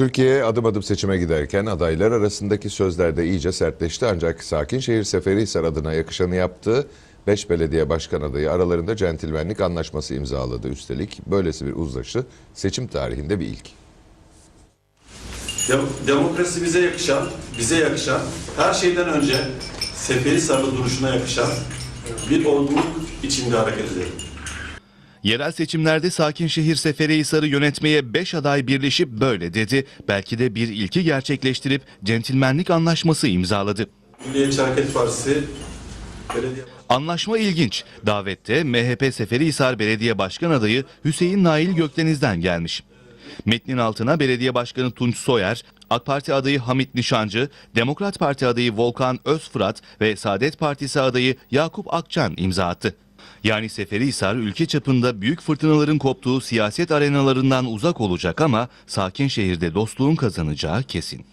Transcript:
Türkiye adım adım seçime giderken adaylar arasındaki sözler de iyice sertleşti ancak Sakinşehir Seferihisar adına yakışanı yaptı. 5 belediye başkan adayı aralarında centilmenlik anlaşması imzaladı. Üstelik böylesi bir uzlaşı seçim tarihinde bir ilk. Dem- Demokrasi bize yakışan, bize yakışan, her şeyden önce Seferihisar'da duruşuna yakışan bir olgunluk içinde hareket edelim. Yerel seçimlerde Sakinşehir Seferihisar'ı yönetmeye 5 aday birleşip böyle dedi. Belki de bir ilki gerçekleştirip centilmenlik anlaşması imzaladı. Milliyetçi Hareket Partisi belediye Anlaşma ilginç. Davette MHP Seferihisar Belediye Başkan adayı Hüseyin Nail Gökdeniz'den gelmiş. Metnin altına Belediye Başkanı Tunç Soyer, AK Parti adayı Hamit Nişancı, Demokrat Parti adayı Volkan Özfırat ve Saadet Partisi adayı Yakup Akçan imza attı. Yani Seferihisar ülke çapında büyük fırtınaların koptuğu siyaset arenalarından uzak olacak ama sakin şehirde dostluğun kazanacağı kesin.